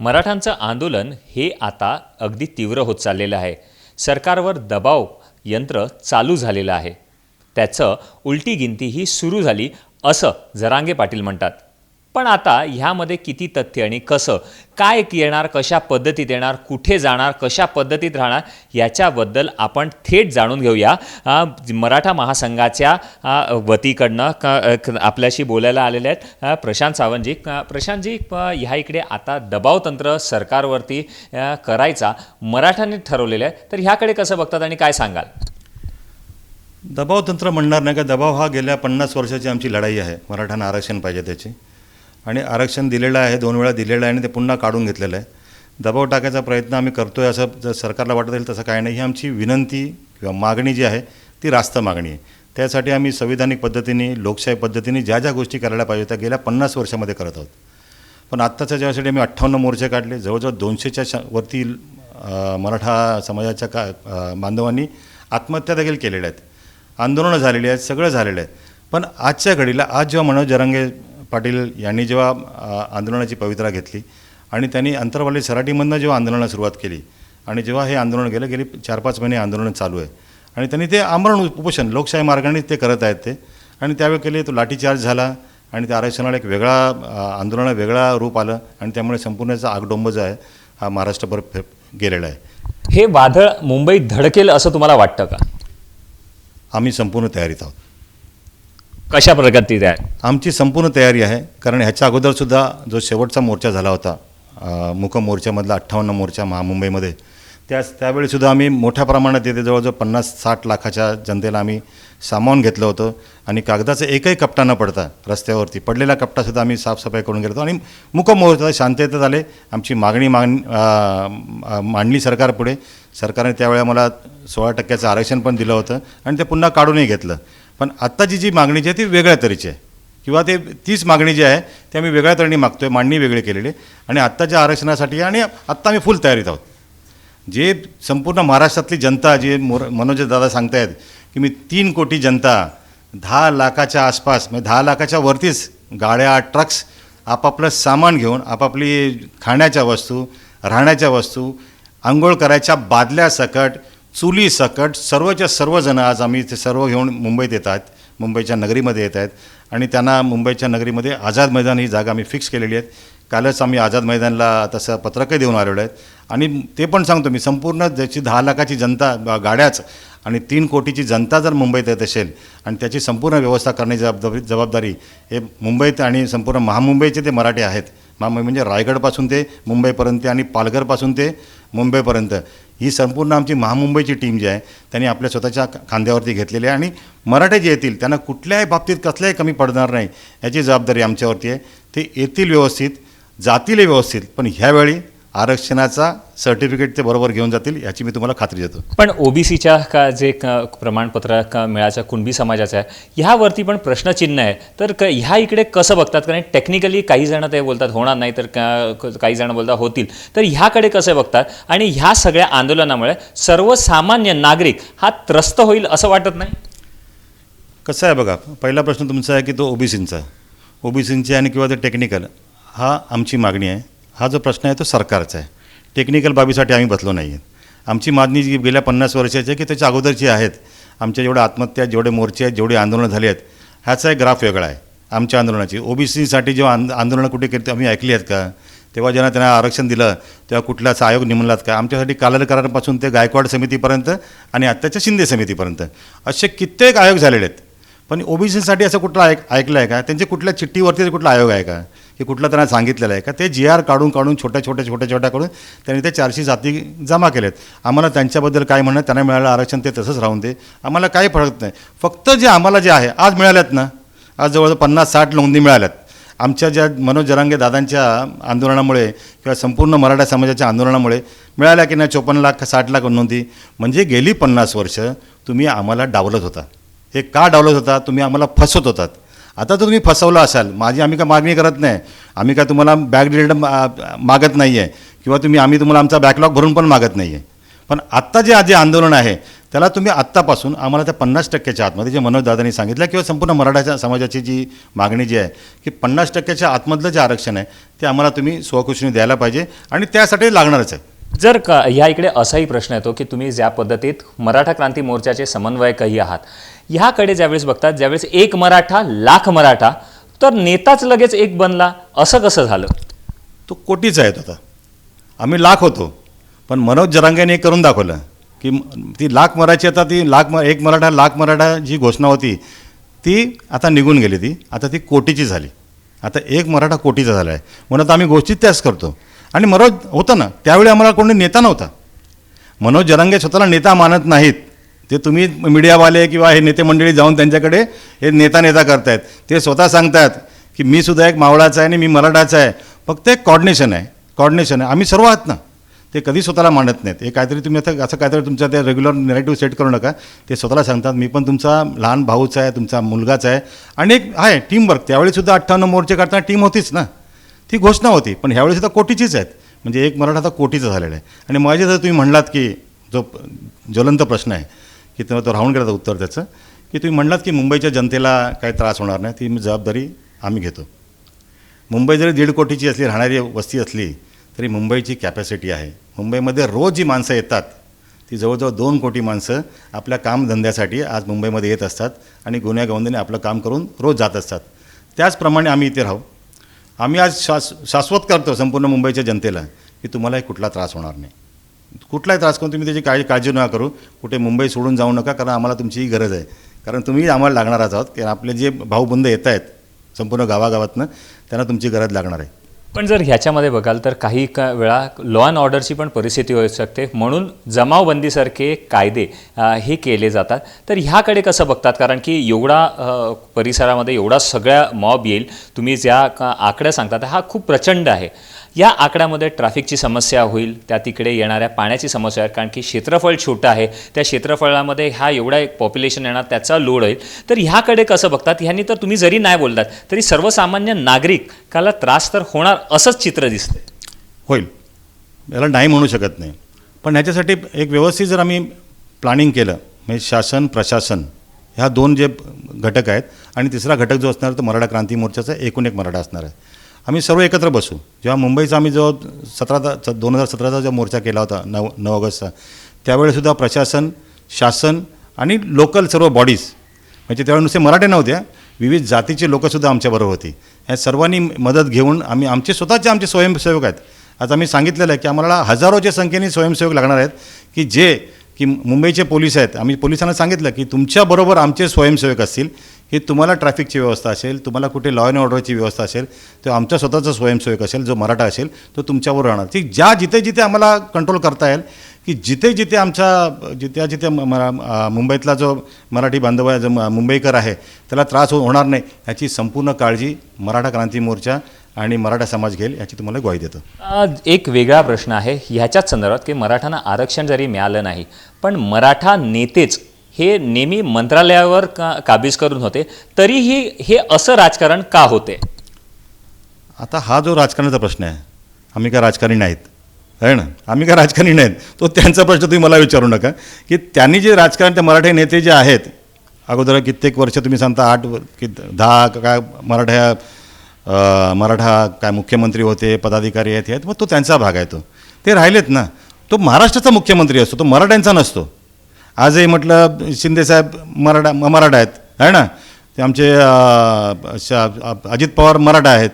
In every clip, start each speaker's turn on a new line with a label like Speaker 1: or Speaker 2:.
Speaker 1: मराठांचं आंदोलन हे आता अगदी तीव्र होत चाललेलं आहे. सरकारवर दबाव यंत्र चालू झालेलं आहे. त्याचं उलटी गिनती ही सुरू झाली असं जरांगे पाटील म्हणतात. पण आता ह्यामध्ये किती तथ्य आणि कसं? काय येणार कशा पद्धतीत येणार कुठे जाणार कशा पद्धतीत राहणार याच्याबद्दल आपण थेट जाणून घेऊया. मराठा महासंघाच्या वतीकडनं क- आपल्याशी बोलायला आलेले आहेत प्रशांत सावंतजी. प्रशांतजी प- ह्या इकडे आता दबावतंत्र सरकारवरती करायचा मराठांनी ठरवलेलं आहे. तर ह्याकडे कसं बघतात आणि काय सांगाल?
Speaker 2: दबाव तंत्र म्हणणार नाही का? दबाव हा गेल्या पन्नास वर्षाची आमची लढाई आहे. मराठ्यांना आरक्षण पाहिजे त्याची. आणि आरक्षण दिलेलं आहे दोन वेळा दिलेलं आहे आणि ते पुन्हा काढून घेतलेलं आहे. दबाव टाकायचा प्रयत्न आम्ही करतो आहे असं जर सरकारला वाटत असेल तसं काही नाही. ही आमची विनंती किंवा मागणी जी आहे ती रास्त मागणी आहे. त्यासाठी आम्ही संविधानिक पद्धतीने लोकशाही पद्धतीने ज्या ज्या गोष्टी करायला पाहिजे त्या गेल्या पन्नास वर्षामध्ये करत आहोत. पण आत्ताच्या जेव्हासाठी आम्ही अठ्ठावन्न मोर्चे काढले जवळजवळ दोनशेच्या श वरती मराठा समाजाच्या का बांधवांनी आत्महत्या देखील केलेल्या आहेत. आंदोलनं झालेली आहेत सगळं झालेलं आहे. पण आजच्या घडीला आज जेव्हा मनोज जरांगे पाटील यांनी जेव्हा आंदोलनाची पवित्रा घेतली आणि त्यांनी अंतरवाली सराटीमधनं जेव्हा आंदोलनाला सुरुवात केली आणि जेव्हा हे आंदोलन गेलं गेली चार पाच महिने आंदोलन चालू आहे. आणि त्यांनी ते आमरण उपोषण लोकशाही मार्गाने ते करत आहेत ते. आणि त्यावेळी केले तो लाठीचार्ज झाला आणि त्या आरक्षणाला एक वेगळा आंदोलनाला वेगळा रूप आलं आणि त्यामुळे संपूर्णचा आगडोंब जो आहे हा महाराष्ट्रभर फे गेलेला आहे.
Speaker 1: हे वादळ मुंबईत धडकेल असं तुम्हाला वाटतं का?
Speaker 2: आम्ही संपूर्ण तयारीत आहोत.
Speaker 1: कशा प्रगतीत आहे
Speaker 2: आमची संपूर्ण तयारी आहे. कारण ह्याच्या अगोदरसुद्धा जो शेवटचा मोर्चा झाला होता मुख मोर्चामधला अठ्ठावन्न मोर्चा महामुंबईमध्ये त्याच त्यावेळीसुद्धा आम्ही मोठ्या प्रमाणात येथे जवळजवळ पन्नास साठ लाखाच्या जनतेला आम्ही सामावून घेतलं होतं. आणि कागदाचा एकही कपटा न पडता रस्त्यावरती पडलेला कपटासुद्धा आम्ही साफसफाई करून गेलो होतो. आणि मुख मोर्चा शांततेत आले. आमची मागणी मागणी मांडली सरकारपुढे. सरकारने त्यावेळेला मला सोळा टक्क्याचं आरक्षण पण दिलं होतं. आणि ते पुन्हा काढूनही घेतलं. पण आत्ताची जी मागणी जी आहे ती वेगळ्या तऱ्हेची आहे किंवा ते तीच मागणी जी आहे ती आम्ही वेगळ्या तऱ्हेने मागतो आहे मांडणी वेगळी केलेली आहे. आणि आत्ताच्या आरक्षणासाठी आणि आत्ता आम्ही फुल तयारीत आहोत जे संपूर्ण महाराष्ट्रातली जनता जे मोर मनोज दादा सांगतायत की मी तीन कोटी जनता दहा लाखाच्या आसपास म्हणजे दहा लाखाच्या वरतीच गाड्या ट्रक्स आपापलं सामान घेऊन आपापली खाण्याच्या वस्तू राहण्याच्या वस्तू आंघोळ करायच्या बादल्या चुलीसकट चुली सकट सर्वच्या सर्वजण आज आम्ही ते सर्व घेऊन मुंबईत येत आहेत मुंबईच्या नगरीमध्ये येत आहेत. आणि त्यांना मुंबईच्या नगरीमध्ये आझाद मैदान ही जागा आम्ही फिक्स केलेली आहेत. कालच आम्ही आझाद मैदानला तसं पत्रकही देऊन आलेलो आहेत. आणि ते पण सांगतो मी संपूर्ण ज्याची दहा लाखाची जनता गाड्याच आणि तीन कोटीची जनता जर मुंबईत येत असेल आणि त्याची संपूर्ण व्यवस्था करण्याची जबाबदारी जबाबदारी हे मुंबईत आणि संपूर्ण महामुंबईचे ते मराठी आहेत. महामुंबई म्हणजे रायगडपासून ते मुंबईपर्यंत आणि पालघरपासून ते मुंबईपर्यंत. ही संपूर्ण आमची महामुंबईची टीम जी आहे त्यांनी आपल्या स्वतःच्या खांद्यावरती घेतलेली आहे आणि मराठे जे येतील त्यांना कुठल्याही बाबतीत कसल्याही कमी पडणार नाही याची जबाबदारी आमच्यावरती आहे. ते येतील व्यवस्थित जातीलही व्यवस्थित पण ह्यावेळी आरक्षणाचा सर्टिफिकेट ते बरोबर घेऊन जातील याची मी तुम्हाला खात्री देतो.
Speaker 1: पण ओबीसीच्या का जे क- प्रमाणपत्र का मिळाच्या कुणबी समाजाचं आहे ह्यावरती पण प्रश्नचिन्ह आहे. तर क ह्या इकडे कसं बघतात? कारण टेक्निकली काही जण ते बोलतात होणार नाही तर क- काही जण बोलतात होतील. तर ह्याकडे कसं बघतात? आणि ह्या सगळ्या आंदोलनामुळे सर्वसामान्य नागरिक हा त्रस्त होईल असं वाटत नाही?
Speaker 2: कसं आहे बघा पहिला प्रश्न तुमचा आहे की तो ओबीसींचा ओबीसींची आणि किंवा ते टेक्निकल हा आमची मागणी आहे. हा जो प्रश्न आहे तो सरकारचा आहे. टेक्निकल बाबीसाठी आम्ही बसलो नाही आहे आमची मागणी जी गेल्या पन्नास वर्षाची आहे की त्याच्या अगोदरची आहेत आमच्या जेवढ्या आत्महत्या जेवढे मोर्चे आहेत जेवढे आंदोलनं झाली आहेत ह्याचा एक ग्राफ वेगळा आहे आमच्या आंदोलनाची. ओबीसीसाठी जेव्हा आंद आंदोलनं कुठे केली आम्ही ऐकली आहेत का? तेव्हा जेव्हा त्यांना आरक्षण दिलं तेव्हा कुठलाच आयोग निमलात का? आमच्यासाठी कालर ते गायकवाड समितीपर्यंत आणि आत्ताच्या शिंदे समितीपर्यंत असे कित्येक आयोग झालेले आहेत. पण ओबीसीसाठी असं कुठलं ऐक ऐकलं आहे का? त्यांच्या कुठल्या चिठ्ठीवरती कुठला आयोग आहे का? हे कुठलं त्यांना सांगितलेलं आहे. का ते जी आर काढून काढून छोट्या छोट्या छोट्या छोट्या करून त्यांनी ते चारशे जाती जमा केलेत. आम्हाला त्यांच्याबद्दल काय म्हणणं त्यांना मिळालं आरक्षण ते तसंच राहून दे. आम्हाला काही फरक नाही. फक्त जे आम्हाला जे आहे आज मिळाल्यात ना? आज जवळजवळ पन्नास साठ नोंदी मिळाल्यात. आमच्या ज्या मनोज जरांगे दादांच्या आंदोलनामुळे किंवा संपूर्ण मराठा समाजाच्या आंदोलनामुळे मिळाल्या की नाही चोपन्न लाख साठ लाख नोंदी? म्हणजे गेली पन्नास वर्ष तुम्ही आम्हाला डावलत होता. हे का डावलत होता? तुम्ही आम्हाला फसवत होतात. आता तर तुम्ही फसवलं असाल. माझी आम्ही का मागणी करत नाही. आम्ही काय तुम्हाला बॅक डिटेल मागत नाही आहे किंवा तुम्ही आम्ही तुम्हाला आमचा बॅकलॉग भरून पण मागत नाही आहे पण आत्ता जे जे आंदोलन आहे त्याला तुम्ही आत्तापासून आम्हाला त्या पन्नास टक्क्याच्या आतमध्ये जे मनोज दादांनी सांगितलं किंवा संपूर्ण मराठा समाजाची जी मागणी जी आहे की पन्नास टक्क्याच्या आतमधलं जे आरक्षण आहे ते आम्हाला तुम्ही स्वखुशीने द्यायला पाहिजे आणि त्यासाठी लागणारच आहे.
Speaker 1: जर का ह्या इकडे असाही प्रश्न येतो की तुम्ही ज्या पद्धतीत मराठा क्रांती मोर्चाचे समन्वयकही आहात ह्याकडे ज्यावेळेस बघतात ज्यावेळेस एक मराठा लाख मराठा तर नेताच लगेच एक बनला. असं कसं झालं?
Speaker 2: तो कोटीचा आहेत आता. आम्ही लाख होतो. पण मनोज जरांगेने एक करून दाखवलं की ती लाख मराठी आता ती लाख म एक मराठा लाख मराठा जी घोषणा होती ती आता निघून गेली ती. आता ती कोटीची झाली. आता एक मराठा कोटीचा झाला आहे म्हणून आता आम्ही गोष्टी त्याच करतो. आणि मनोज होतं ना त्यावेळी आम्हाला कोणी नेता नव्हता. मनोज जरांगे स्वतःला नेता मानत नाहीत. ते तुम्ही मीडियावाले किंवा हे नेते मंडळी जाऊन त्यांच्याकडे हे नेता नेता करतायत. ते स्वतः सांगतात की मी सुद्धा एक मावळाचा आहे आणि मी मराठाचा आहे. फक्त एक कॉर्डिनेशन आहे. कॉर्डिनेशन आहे. आम्ही सर्व आहात ना. ते कधी स्वतःला मानत नाहीत. हे काहीतरी तुम्ही आता असं काहीतरी तुमच्या ते रेग्युलर नेरेटिव्ह सेट करू नका. ते स्वतःला सांगतात मी पण तुमचा लहान भाऊचा आहे तुमचा मुलगाच आहे. आणि एक आहे टीमवर्क त्यावेळीसुद्धा अठ्ठावन्न मोर्चे करताना टीम होतीच ना. ती घोषणा होती. पण ह्यावेळी सुद्धा कोटीचीच आहेत. म्हणजे एक मराठा आता कोटीचा झालेला आहे. आणि माझे जर तुम्ही म्हणलात की जो ज्वलंत प्रश्न आहे की तो तो राहून गेला उत्तर त्याचं की तुम्ही म्हणलात की मुंबईच्या जनतेला काही त्रास होणार नाही ती जबाबदारी आम्ही घेतो. मुंबई जरी दीड कोटीची असली राहणारी वस्ती असली तरी मुंबईची कॅपॅसिटी आहे. मुंबईमध्ये रोज जी माणसं येतात ती जवळजवळ दोन कोटी माणसं आपल्या कामधंद्यासाठी आज मुंबईमध्ये येत असतात आणि गुन्ह्यागोविंदाने आपलं काम करून रोज जात असतात. त्याचप्रमाणे आम्ही इथे राहू. आम्ही आज शास शाश्वत करतो संपूर्ण मुंबईच्या जनतेला की तुम्हालाही कुठला त्रास होणार नाही. कुठलाही त्रास करून तुम्ही त्याची काळजी काळजी नका करू. कुठे मुंबई सोडून जाऊ नका कारण आम्हाला तुमचीही गरज आहे. कारण तुम्ही आम्हाला लागणारच आहोत कारण आपले जे भाऊबंद येत आहेत संपूर्ण गावागावातनं त्यांना तुमची गरज लागणार आहे.
Speaker 1: पण जर ह्याच्यामध्ये बघाल तर काही का वेळा लॉ अँड ऑर्डरची पण परिस्थिती होऊ शकते. म्हणून जमावबंदीसारखे कायदे हे केले जातात. तर ह्याकडे कसं बघतात? कारण की एवढा परिसरामध्ये एवढा सगळ्या मॉब येईल. तुम्ही ज्या का- आकड्या सांगतात हा खूप प्रचंड आहे. या आकड्यामध्ये ट्रॅफिकची समस्या होईल त्या तिकडे येणाऱ्या पाण्याची समस्या आहे कारण की क्षेत्रफळ छोटं आहे. त्या क्षेत्रफळामध्ये हा एवढा एक पॉप्युलेशन येणार त्याचा लोड होईल. तर ह्याकडे कसं बघतात? ह्यांनी तर तुम्ही जरी नाही बोललात तरी सर्वसामान्य नागरिकाला त्रास तर होणार असंच चित्र दिसते
Speaker 2: होईल. याला नाही म्हणू शकत नाही. पण ह्याच्यासाठी एक व्यवस्थित जर आम्ही प्लॅनिंग केलं म्हणजे शासन प्रशासन ह्या दोन जे घटक आहेत आणि तिसरा घटक जो असणार तो मराठा क्रांती मोर्चाचा एकूण एक मराठा असणार आहे. आम्ही सर्व एकत्र बसू. जेव्हा मुंबईचा आम्ही जो सतराचा दोन हजार सतराचा जो मोर्चा केला होता नऊ नऊ ऑगस्टचा त्यावेळीसुद्धा प्रशासन शासन आणि लोकल सर्व बॉडीज म्हणजे त्यावेळी नुसते मराठे नव्हत्या विविध जातीचे लोकंसुद्धा आमच्याबरोबर होती. ह्या सर्वांनी मदत घेऊन आम्ही आमचे स्वतःचे आमचे स्वयंसेवक आहेत. आता आम्ही सांगितलेलं आहे की आम्हाला हजारोच्या संख्येने स्वयंसेवक लागणार आहेत की जे की मुंबईचे पोलीस आहेत. आम्ही पोलिसांना सांगितलं की तुमच्याबरोबर आमचे स्वयंसेवक असतील. हे तुम्हाला ट्रॅफिकची व्यवस्था असेल तुम्हाला कुठे लॉ अँड ऑर्डरची व्यवस्था असेल तो आमच्या स्वतःचा स्वयंसेवक असेल जो मराठा असेल तो तुमच्यावर राहणार. ती ज्या जिथे जिथे आम्हाला कंट्रोल करता येईल की जिथे जिथे आमच्या जिथे जिथे मरा मुंबईतला जो मराठी बांधव आहे जो मुंबईकर आहे त्याला त्रास हो- होणार नाही याची संपूर्ण काळजी मराठा क्रांती मोर्चा आणि मराठा समाज घेईल याची तुम्हाला ग्वाही देतो.
Speaker 1: एक वेगळा प्रश्न आहे ह्याच्याच संदर्भात की मराठांना आरक्षण जरी मिळालं नाही पण मराठा नेतेच हे नेहमी मंत्रालयावर का काबीज करून होते तरीही हे असं राजकारण का होते?
Speaker 2: आता हा जो राजकारणाचा प्रश्न आहे आम्ही काय राजकारणी नाहीत आहे ना? आम्ही काय राजकारणी नाहीत तो त्यांचा प्रश्न तुम्ही मला विचारू नका की त्यांनी जे राजकारण ते मराठी नेते जे आहेत अगोदर कित्येक वर्ष तुम्ही सांगता आठ कि दहा काय मराठ्या मराठा काय मुख्यमंत्री होते पदाधिकारी आहेत हे आहेत मग तो त्यांचा भाग आहे तो. ते राहिलेत ना. तो महाराष्ट्राचा मुख्यमंत्री असतो तो मराठ्यांचा नसतो. आजही म्हटलं शिंदेसाहेब मराठा म- मराठा आहेत आहे ना? ते आमचे शा- अजित पवार मराठा आहेत.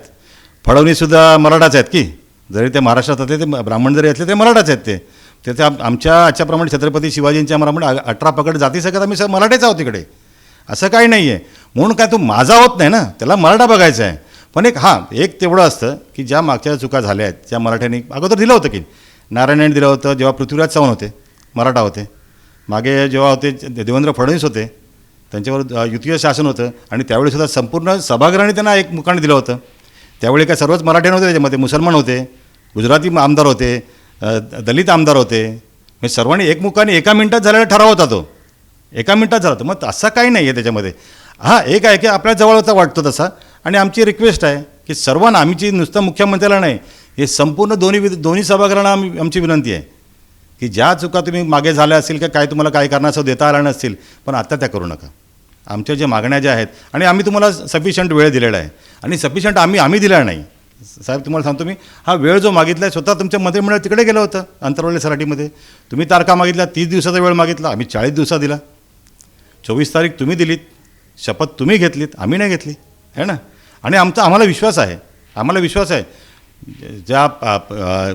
Speaker 2: फडणवीससुद्धा मराठाच आहेत की? जरी ते महाराष्ट्रात असले ते ब्राह्मण जरी असले ते मराठाच आहेत ते. ते आम- आमच्या आजच्याप्रमाणे छत्रपती शिवाजींच्या प्रमाणे अठरा पकड जाती सगळं आम्ही सर मराठेच आहोत तिकडे असं काही नाही आहे म्हणून काय तो माझा होत नाही ना? त्याला मराठा बघायचा आहे. पण एक हां एक तेवढं असतं की ज्या मागच्या चुका झाल्या आहेत त्या मराठ्यांनी अगोदर दिलं होतं की. नारायणाने दिलं होतं जेव्हा पृथ्वीराज चव्हाण होते मराठा होते. मागे जेव्हा होते देवेंद्र फडणवीस होते त्यांच्यावर अ, युतीय शासन होतं आणि त्यावेळीसुद्धा संपूर्ण सभागृहाने त्यांना एक मुखाने दिलं होतं. त्यावेळी काय सर्वच मराठी नव्हते त्याच्यामध्ये मुसलमान होते गुजराती आमदार होते दलित आमदार होते. म्हणजे सर्वांनी एक मुकाने एका मिनिटात झालेला ठराव होता तो. एका मिनिटात झाला होता. मग असा काही नाही आहे त्याच्यामध्ये. हां एक आहे की आपल्या जवळचा वाटतो तसा. आणि आमची रिक्वेस्ट आहे की सर्वांना आमची नुसतं मुख्यमंत्र्याला नाही हे संपूर्ण दोन्ही दोन्ही सभागृहांना आम्ही आमची विनंती आहे. की ज्या चुका तुम्ही मागे झाल्या असतील का काय तुम्हाला काही कारणास्तव देता आल्या नसतील पण आत्ता त्या करू नका. आमच्या ज्या मागण्या ज्या आहेत आणि आम्ही तुम्हाला सफिशियंट वेळ दिलेला आहे. आणि सफिशियंट आम्ही आम्ही दिला नाही. साहेब तुम्हाला सांगतो मी हा वेळ जो मागितला आहे स्वतः तुमच्या मंत्रिमंडळ तिकडे गेलं होतं अंतरवली सराटीमध्ये. तुम्ही तारखा मागितल्या तीस दिवसाचा वेळ मागितला आम्ही चाळीस दिवसा दिला. चोवीस तारीख तुम्ही दिलीत शपथ तुम्ही घेतलीत आम्ही नाही घेतली है ना? आणि आमचा आम्हाला विश्वास आहे आम्हाला विश्वास आहे. ज्या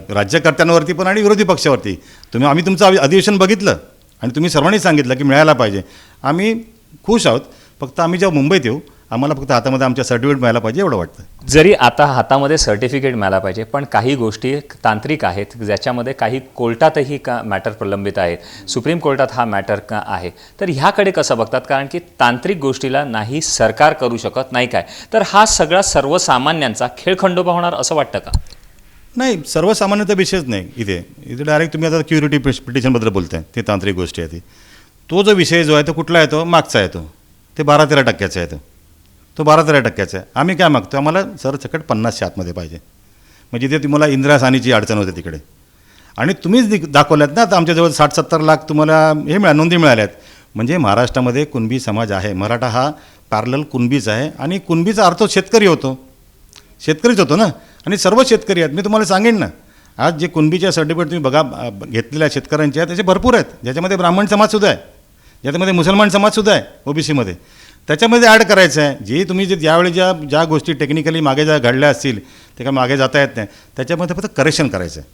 Speaker 2: राज्यकर्त्यांवरती पण आणि विरोधी पक्षावरती. तुम्ही आम्ही तुमचं अधिवेशन बघितलं आणि तुम्ही सर्वांनी सांगितलं की मिळायला पाहिजे. आम्ही खुश आहोत. फक्त आम्ही जेव्हा मुंबईत येऊ आम्हाला फक्त हातामध्ये आमच्या सर्टिफिकेट मिळायला पाहिजे एवढं वाटतं.
Speaker 1: जरी आता हातामध्ये सर्टिफिकेट मिळाला पाहिजे पण काही गोष्टी तांत्रिक आहेत ज्याच्यामध्ये काही कोर्टातही का मॅटर प्रलंबित आहेत. सुप्रीम कोर्टात हा मॅटर का आहे? तर ह्याकडे कसं बघतात? कारण की तांत्रिक गोष्टीला नाही सरकार करू शकत नाही काय? तर हा सगळा सर्वसामान्यांचा खेळखंडोबा होणार असं वाटतं का?
Speaker 2: नाही सर्वसामान्य तर विषयच नाही इथे. इथे डायरेक्ट तुम्ही आता क्युरिटी पिटिशनबद्दल बोलताय ते तांत्रिक गोष्टी आहे ती तो जो विषय जो आहे तो कुठला येतो? मागचा येतो. ते बारा तेरा टक्क्याचा येतो. तो बारा तेरा टक्क्याचा आहे. आम्ही काय मागतो आम्हाला सरसकट पन्नासच्या आतमध्ये पाहिजे. म्हणजे ते तुम्हाला इंदिरा सानीची अडचण होते तिकडे. आणि तुम्हीच दि- दाखवल्यात ना तर आमच्याजवळ साठ सत्तर लाख तुम्हाला हे मिळा नोंदी मिळाल्यात. म्हणजे महाराष्ट्रामध्ये कुणबी समाज आहे. मराठा हा पॅरल कुणबीच आहे आणि कुणबीचा अर्थ शेतकरी होतो. शेतकरीच होतो ना? आणि सर्व शेतकरी आहेत. मी तुम्हाला सांगेन ना. आज जे कुणबीच्या सर्टिफिकेट तुम्ही बघा घेतलेल्या शेतकऱ्यांचे आहेत त्याचे भरपूर आहेत. ज्याच्यामध्ये ब्राह्मण समाजसुद्धा आहे. ज्याच्यामध्ये मुसलमान समाजसुद्धा आहे ओबीसीमध्ये. त्याच्यामध्ये ॲड करायचं आहे जे तुम्ही जे ज्यावेळी ज्या ज्या गोष्टी टेक्निकली मागे ज्या घडल्या असतील ते काय मागे जाता येत नाही. त्याच्यामध्ये फक्त करेक्शन करायचं आहे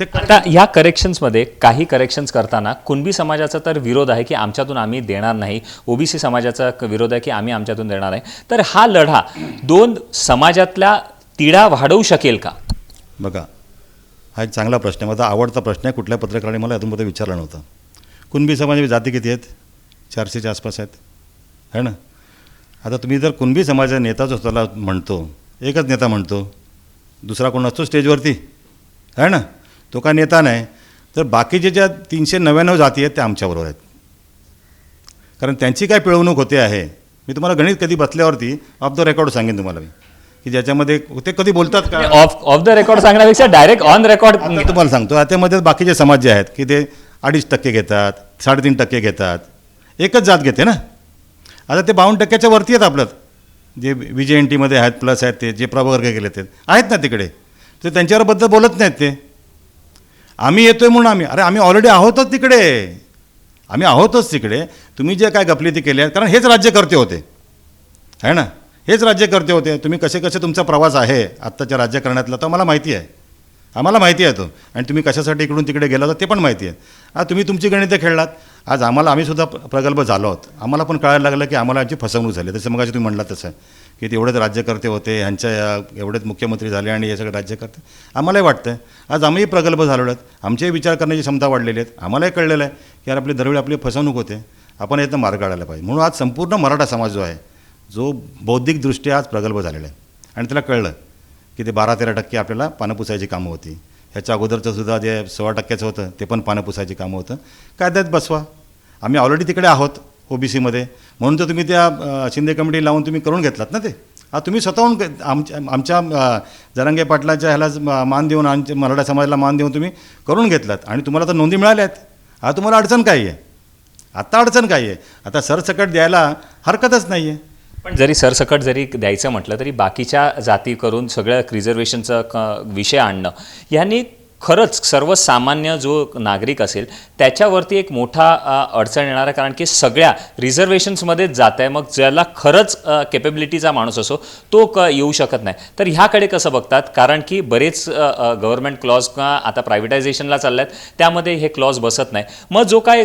Speaker 2: ते
Speaker 1: आता ह्या करेक्शन्समध्ये काही करेक्शन्स करताना कुणबी समाजाचा तर विरोध आहे की आमच्यातून आम्ही देणार नाही. ओबीसी समाजाचा क- विरोध आहे की आम्ही आमच्यातून देणार नाही. तर हा लढा दोन समाजातल्या तिढा वाढवू शकेल का?
Speaker 2: बघा हा एक चांगला प्रश्न आहे. माझा आवडता प्रश्न आहे. कुठल्या पत्रकाराने मला अजूनपर्यंत विचारला नव्हता. कुणबी समाजाची जाती किती आहेत? चारशेच्या आसपास आहेत. है ना? आता तुम्ही जर कुणबी समाजाचा नेता जो स्वतःला म्हणतो एकच नेता म्हणतो दुसरा कोण असतो स्टेजवरती? है ना? तो काय नेता नाही. तर बाकीचे ज्या तीनशे नव्याण्णव जाती आहेत त्या आमच्याबरोबर आहेत. कारण त्यांची काय पिळवणूक होते आहे? मी तुम्हाला गणित कधी बसल्यावरती ऑफ द रेकॉर्ड सांगेन तुम्हाला मी. की ज्याच्यामध्ये ते कधी बोलतात का?
Speaker 1: ऑफ ऑफ द रेकॉर्ड सांगण्यापेक्षा डायरेक्ट ऑन रेकॉर्ड
Speaker 2: तुम्हाला सांगतो. त्यामध्ये बाकीचे समाज जे आहेत की ते अडीच टक्के घेतात साडेतीन टक्के घेतात एकच जात घेते ना? आता ते बावन्न टक्क्याच्या वरती आहेत आपल्यात. जे व्ही जे एन टीमध्ये आहेत प्लस आहेत ते जे प्रवर्ग गेले ते. आहेत ना तिकडे. ते त्यांच्याबद्दल बोलत नाहीत ते. आम्ही येतो आहे म्हणून आम्ही. अरे आम्ही ऑलरेडी आहोतच तिकडे. आम्ही आहोतच तिकडे. तुम्ही जे काय गपलिती केली आहेत कारण हेच राज्यकर्ते होते. आहे ना? हेच राज्यकर्ते होते. तुम्ही कसे कसे तुमचा प्रवास आहे आत्ताच्या राज्यकारणातला तो मला माहिती आहे. आम्हाला माहिती आहे तो. आणि तुम्ही कशासाठी इकडून तिकडे गेला तर ते पण माहिती आहे. आज तुम्ही तुमची गणितं खेळलात. आज आम्हाला आम्हीसुद्धा प्रगल्भ झालो आहोत. आम्हाला पण कळायला लागलं की आम्हाला यांची फसवणूक झाली. तसं मग तुम्ही म्हणला तसं की ते एवढेच राज्यकर्ते होते ह्यांच्या एवढेच मुख्यमंत्री झाले आणि हे सगळे राज्यकर्ते. आम्हालाही वाटतं आज आम्हीही प्रगल्भ झालेलो आहेत. आमचेही विचार करण्याची क्षमता वाढलेली आहेत. आम्हालाही कळलेलं आहे की यार आपली दरवेळी आपली फसवणूक होते. आपण यातनं मार्ग काढायला पाहिजे. म्हणून आज संपूर्ण मराठा समाज जो आहे जो बौद्धिकदृष्ट्या आज प्रगल्भ झालेला आहे. आणि त्याला कळलं. की ते बारा तेरा टक्के आपल्याला पानं पुसायची कामं होती. ह्याच्या अगोदरचं सुद्धा जे सोळा टक्क्याचं होतं ते पण पानं पुसायची कामं होतं. कायद्यात बसवा. आम्ही ऑलरेडी तिकडे आहोत ओबीसीमध्ये. म्हणून तर तुम्ही त्या शिंदे कमिटी लावून तुम्ही करून घेतलात ना ते? हा तुम्ही स्वतःहून आमच्या आमच्या जरंगे जरांगे पाटलाच्या ह्याला मान देऊन आमच्या मराठा समाजाला मान देऊन तुम्ही करून घेतलात. आणि तुम्हाला तर नोंदी मिळाल्या आहेत. हा तुम्हाला अडचण काय आहे? आत्ता अडचण काय आहे? आता सरसकट द्यायला हरकतच नाही आहे
Speaker 1: पण जरी सरसकट जरी द्यायचं म्हटलं तरी बाकीच्या जाती करून सगळ्या रिझर्वेशनचा क विषय आणणं यांनी खरंच सर्वसामान्य जो नागरिक असेल त्याच्यावरती एक मोठा अडचण येणार आहे. कारण की सगळ्या रिझर्वेशन्समध्येच जात आहे. मग ज्याला खरंच केपेबिलिटीचा माणूस असो तो क येऊ शकत नाही. तर ह्याकडे कसं बघतात? कारण की बरेच गव्हर्नमेंट क्लॉज किंवा आता प्रायव्हेटायझेशनला चालल्या आहेत त्यामध्ये हे क्लॉज बसत नाही. मग जो काय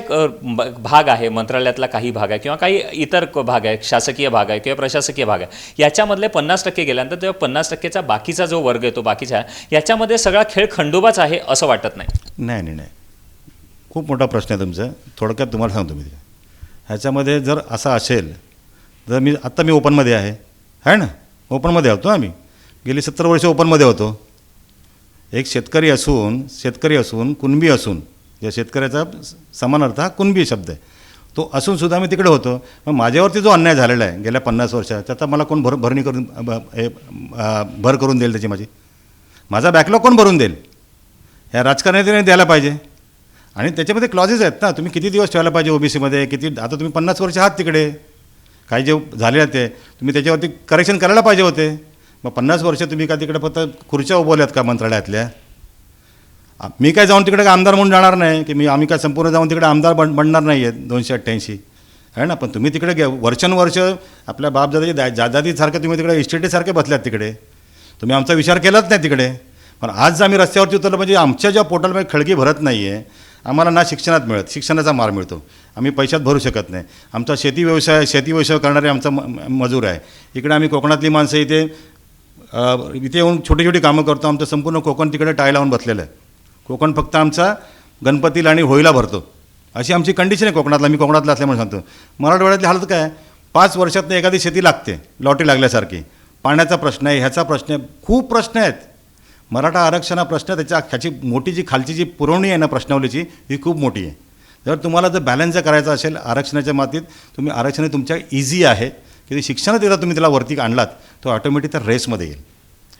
Speaker 1: भाग आहे मंत्रालयातला काही भाग आहे किंवा काही इतर भाग आहे शासकीय भाग आहे किंवा प्रशासकीय भाग आहे याच्यामधले पन्नास टक्के गेल्यानंतर तेव्हा पन्नास टक्केचा बाकीचा जो वर्ग येतो बाकीच्या याच्यामध्ये सगळा खेळ खंडोबाच आहे असं वाटत नाही.
Speaker 2: नाही नाही नाही. खूप मोठा प्रश्न आहे तुमचा. थोडक्यात तुम्हाला सांगतो मी. ते ह्याच्यामध्ये जर असं असेल जर मी आत्ता मी ओपनमध्ये आहे. आहे ना? ओपनमध्ये होतो आम्ही. गेली सत्तर वर्ष ओपनमध्ये होतो. एक शेतकरी असून शेतकरी असून कुणबी असून या शेतकऱ्याचा समान अर्थ हा कुणबी शब्द आहे. तो असूनसुद्धा मी तिकडे होतो. मग माझ्यावरती जो अन्याय झालेला आहे गेल्या पन्नास वर्षात त्याचा मला कोण भर भरणी करून ब- भर करून देईल त्याची माझी? माझा बॅकलॉग कोण भरून देईल? ह्या राजकारण्याने द्यायला पाहिजे. आणि त्याच्यामध्ये क्लॉजेस आहेत ना तुम्ही किती दिवस ठेवायला पाहिजे ओबीसीमध्ये किती आता तुम्ही पन्नास वर्ष आहात तिकडे. काही जे झाले आहेत ते तुम्ही त्याच्यावरती करेक्शन करायला पाहिजे होते. मग पन्नास वर्ष तुम्ही का तिकडे फक्त खुर्च्या उभवल्यात का मंत्रालयातल्या? मी काय जाऊन तिकडे काय आमदार म्हणून जाणार नाही की मी आम्ही काय संपूर्ण जाऊन तिकडे आमदार बन बनणार नाही आहेत दोनशे अठ्ठ्याऐंशी? आहे ना? पण तुम्ही तिकडे गे वर्षानुवर्ष आपल्या बापदादाची दा जादातीसारखं तुम्ही तिकडे इस्टेटीसारखे बसल्यात तिकडे. तुम्ही आमचा विचार केलाच नाही तिकडे. पण आज आम्ही रस्त्यावरती उतरलो म्हणजे आमच्या ज्या पोर्टलमध्ये म्हणजे खळगी भरत नाही आहे आम्हाला ना शिक्षणात मिळत शिक्षणाचा मार मिळतो. आम्ही पैशात भरू शकत नाही. आमचा शेती व्यवसाय शेती व्यवसाय करणारे आमचा म- मजूर आहे. इकडे आम्ही कोकणातली माणसं इथे इथे येऊन छोटी छोटी कामं करतो. आमचं संपूर्ण कोकण तिकडे टाय लावून बसलेलं आहे. कोकण फक्त आमचा गणपतीला आणि होळीला भरतो. अशी आमची कंडिशन आहे कोकणातला. मी कोकणातला असल्यामुळे सांगतो. मराठवाड्यातली हालत काय पाच वर्षातनं एखादी शेती लागते लॉटी लागल्यासारखी. पाण्याचा प्रश्न आहे ह्याचा प्रश्न आहे. खूप प्रश्न आहेत. मराठा आरक्षण हा प्रश्न त्याच्या ह्याची मोठी जी खालची जी पुरवणी आहे ना प्रश्नावलीची ही खूप मोठी आहे. जर तुम्हाला जर बॅलन्स जर करायचा असेल आरक्षणाच्या मातीत तुम्ही आरक्षण तुमच्या इझी आहे. की शिक्षणात येतात तुम्ही त्याला वरती आणलात तो ऑटोमॅटिक त्या रेसमध्ये येईल.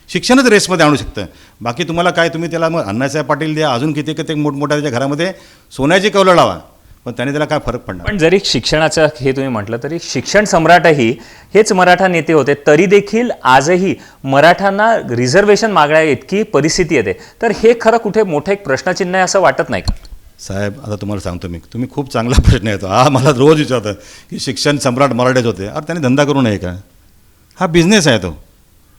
Speaker 2: शिक्षणच रेसमध्ये आणू शकतं. बाकी तुम्हाला काय तुम्ही त्याला मग अण्णासाहेब पाटील द्या अजून किती कित्येक मोठमोठ्या त्याच्या घरामध्ये सोन्याची कवलं लावा. पण त्याने त्याला काय फरक पडणार?
Speaker 1: पण जरी शिक्षणाचं हे तुम्ही म्हटलं तरी शिक्षण सम्राटही हेच मराठा नेते होते तरी देखील आजही मराठ्यांना रिझर्वेशन मागण्या इतकी परिस्थिती येते. तर हे खरं कुठे मोठं एक प्रश्नचिन्ह आहे असं वाटत नाही का?
Speaker 2: साहेब आता तुम्हाला सांगतो मी. तुम्ही खूप चांगला प्रश्न येतो. हा मला रोज विचारतं की शिक्षण सम्राट मराठीत होते. अरे त्यांनी धंदा करू नये का? हा बिझनेस आहे तो.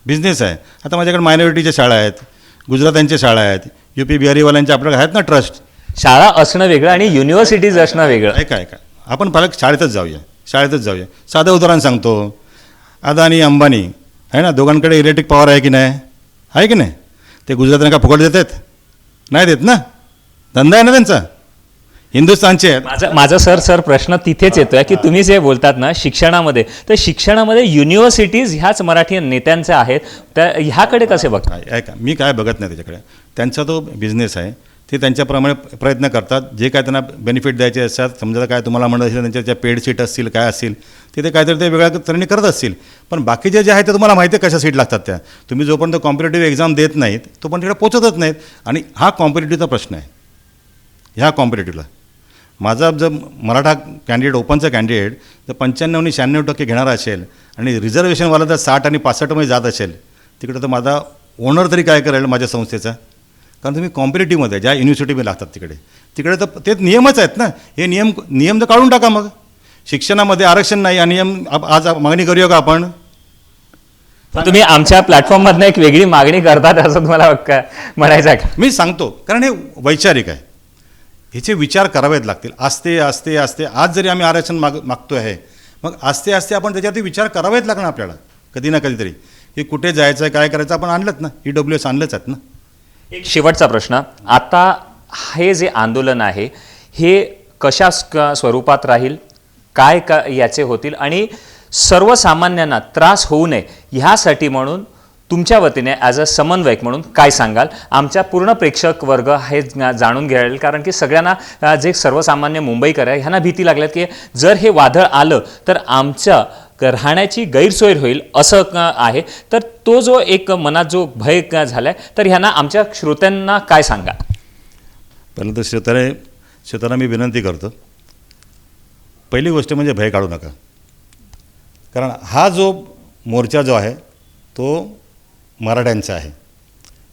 Speaker 2: बिझनेस आहे. आता माझ्याकडे मायनॉरिटीच्या शाळा आहेत गुजरात्यांच्या शाळा आहेत यू पी बिहारीवाल्यांच्या आपल्याकडे आहेत ना ट्रस्ट
Speaker 1: शाळा असणं वेगळं आणि युनिव्हर्सिटीज असणं वेगळं.
Speaker 2: ऐका ऐका. आपण पालक शाळेतच जाऊया. शाळेतच जाऊया. साधं उदाहरण सांगतो. अदानी अंबानी आहे ना? दोघांकडे इलेक्ट्रिक पॉवर आहे की नाही? आहे की नाही? ते गुजरात्यांना का फुकट देतात? नाही देत ना? धंदा आहे ना त्यांचा? हिंदुस्थानचे आहेत.
Speaker 1: माझा माझा सर सर प्रश्न तिथेच येतोय की तुम्ही जे बोलतात ना शिक्षणामध्ये तर शिक्षणामध्ये युनिव्हर्सिटीज ह्याच मराठी नेत्यांच्या आहेत. त्या ह्याकडे कसे बघता
Speaker 2: ऐका मी काय बघत नाही त्याच्याकडे. त्यांचा तो बिझनेस आहे. ते त्यांच्याप्रमाणे प्रयत्न करतात. जे काय त्यांना बेनिफिट द्यायचे असतात समजा काय तुम्हाला म्हणत असेल त्यांच्या ज्या पेड सीट असतील काय असतील ते काहीतरी ते वेगळ्या तऱ्हेने करत असतील. पण बाकीचे जे आहे ते तुम्हाला माहिती आहे कशा सीट लागतात त्या. तुम्ही जोपर्यंत कॉम्पिटेटिव्ह एक्झाम देत नाहीत तोपर्यंत तिकडे पोचतच नाहीत. आणि हा कॉम्पिटेटिव्हचा प्रश्न आहे. ह्या कॉम्पिटेटिव्हला माझा जर मराठा कॅन्डिडेट ओपनचा कॅन्डिडेट जर पंच्याण्णव आणि शहाण्णव टक्के घेणारा असेल आणि रिझर्वेशनवाला जर साठ आणि पासष्टमध्ये जात असेल तिकडे तर माझा ओनर तरी काय करेल माझ्या संस्थेचा? कारण तुम्ही कॉम्पिटेटिव्हमध्ये ज्या युनिव्हर्सिटीमध्ये लागतात तिकडे. तिकडे तर ते नियमच आहेत ना. हे नियम नियम तर काढून टाका मग. शिक्षणामध्ये आरक्षण नाही आणि नियम आज मागणी करूया का आपण?
Speaker 1: पण तुम्ही आमच्या प्लॅटफॉर्ममधनं एक वेगळी मागणी करतात असं तुम्हाला म्हणायचं आहे
Speaker 2: मी सांगतो कारण हे वैचारिक आहे. ह्याचे विचार करावेच लागतील. आस्ते आस्ते आस्ते. आज जरी आम्ही आरक्षण माग मागतो आहे मग आस्ते आस्ते आपण त्याच्यावरती विचार करावेच लागणार आपल्याला कधी ना कधीतरी. की कुठे जायचं आहे काय करायचं आपण आणलंच ना. ई डब्ल्यू एस आणलंच आहेत ना.
Speaker 1: एक शेवटचा प्रश्न. आता हे जे आंदोलन आहे हे कशा स्वरूपात राहील? काय का याचे होतील? आणि सर्वसामान्यांना त्रास होऊ नये ह्यासाठी म्हणून तुमच्या वतीने ॲज अ समन्वयक म्हणून काय सांगाल? आमच्या पूर्ण प्रेक्षक वर्ग हे जाणून घ्याल कारण की सगळ्यांना जे सर्वसामान्य मुंबईकर आहे ह्यांना भीती लागल्यात की जर हे वादळ आलं तर आमच्या राहण्याची गैरसोय होईल असं आहे? तर तो जो एक मनात जो भय झाला झालाय तर ह्यांना आमच्या श्रोत्यांना काय सांगा?
Speaker 2: परंतु श्रोत्याने श्रोताने मी विनंती करतो पहिली गोष्ट म्हणजे भय काढू नका. कारण हा जो मोर्चा जो आहे तो मराठ्यांचा आहे.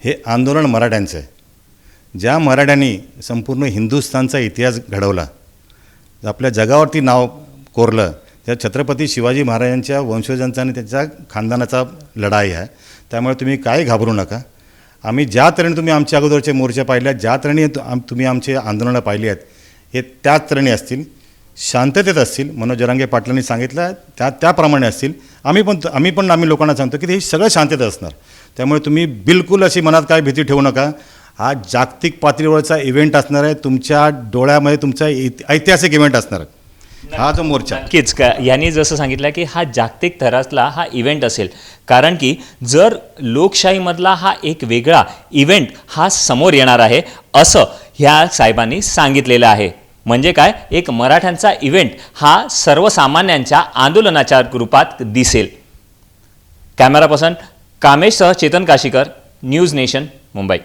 Speaker 2: हे आंदोलन मराठ्यांचं आहे. ज्या मराठ्यांनी संपूर्ण हिंदुस्थानचा इतिहास घडवला आपल्या जगावरती नाव कोरलं त्या छत्रपती शिवाजी महाराजांच्या वंशजांचा आणि त्यांच्या खानदानाचा लढाई आहे. त्यामुळे तुम्ही काय घाबरू नका. आम्ही ज्या तऱ्हेने तुम्ही आमच्या अगोदरचे मोर्चे पाहिले आहेत ज्या तऱ्हेने तुम्ही आमचे आंदोलनं पाहिली आहेत हे त्याच तऱ्हेने असतील शांततेत असतील. मनोज जरांगे पाटलांनी सांगितलं त्या त्याप्रमाणे असतील. आम्ही पण आम्ही पण आम्ही लोकांना सांगतो की हे सगळं शांततेत असणार. त्यामुळे तुम्ही बिलकुल अशी मनात काय भीती ठेवू नका. हा जागतिक पातळीवरचा इव्हेंट असणार आहे. तुमच्या डोळ्यामध्ये तुमचा ऐतिहासिक इव्हेंट असणार आहे. हा जो मोर्चा.
Speaker 1: नक्कीच. का यांनी जसं सांगितलं की हा जागतिक थरातला हा इव्हेंट असेल. कारण की जर लोकशाहीमधला हा एक वेगळा इव्हेंट हा समोर येणार आहे असं ह्या साहेबांनी सांगितलेलं आहे. म्हणजे काय? एक मराठ्यांचा इव्हेंट हा सर्वसामान्यांच्या आंदोलनाच्या रूपात दिसेल. कॅमेरा पर्सन कामेशसह चेतन काशीकर न्यूज नेशन मुंबई.